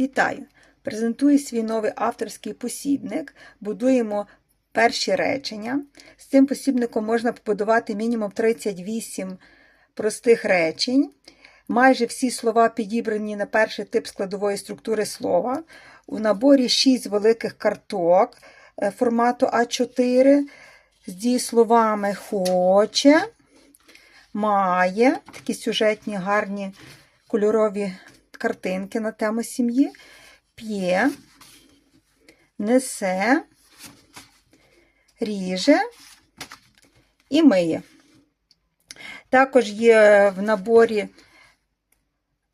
Вітаю! Презентую свій новий авторський посібник. Будуємо перші речення. З цим посібником можна побудувати мінімум 38 простих речень. Майже всі слова підібрані на перший тип складової структури слова. У наборі 6 великих карток е, формату А4 з дієсловами хоче, має, такі сюжетні, гарні кольорові картинки на тему сім'ї, п'є, несе, ріже і миє. Також є в наборі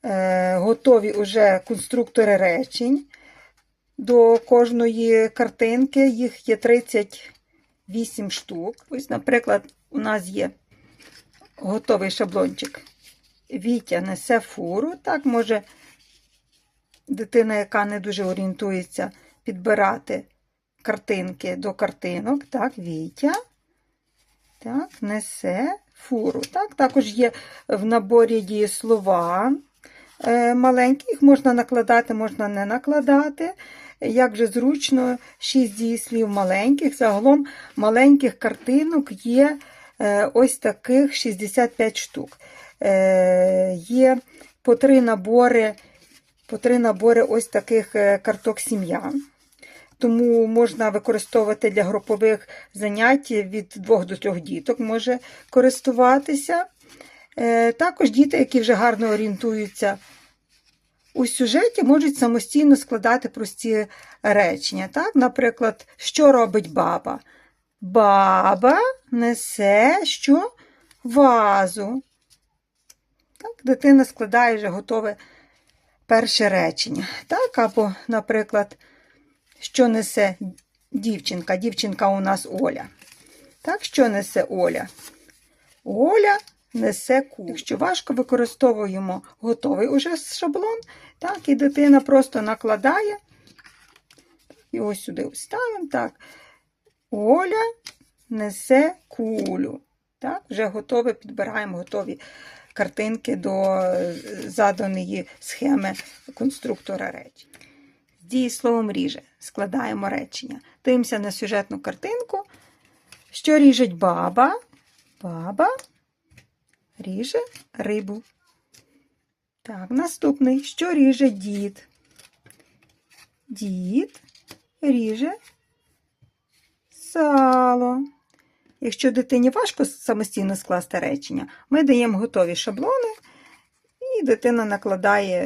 е, готові уже конструктори речень. До кожної картинки їх є 38 штук. Ось, наприклад, у нас є готовий шаблончик. Вітя несе фуру. Так може дитина, яка не дуже орієнтується, підбирати картинки до картинок. Так, Вітя. Так, несе фуру. Так, Також є в наборі дієслова е, маленькі, їх можна накладати, можна не накладати. Як же зручно, 6 дієслів маленьких. Загалом маленьких картинок є е, ось таких 65 штук. Е, Є по три набори, по три набори ось таких е, карток сім'я. Тому можна використовувати для групових занять від 2 до 3 діток, може користуватися. Е, Також діти, які вже гарно орієнтуються у сюжеті, можуть самостійно складати прості речення. Так? Наприклад, що робить баба? Баба несе що? Вазу. Так, Дитина складає вже готове перше речення. Так, Або, наприклад, що несе дівчинка? Дівчинка у нас Оля. Так, що несе Оля? Оля несе кулю. Якщо важко використовуємо готовий уже шаблон, так, і дитина просто накладає. І ось сюди вставимо. Так. Оля несе кулю. Так, вже готове, підбираємо готові картинки до е, заданої схеми конструктора речень. З дієсловом ріже складаємо речення. Дивимося на сюжетну картинку. Що ріжить баба? Баба ріже рибу. Так, наступний. Що ріже дід? Дід ріже сало. Якщо дитині важко самостійно скласти речення, ми даємо готові шаблони, і дитина накладає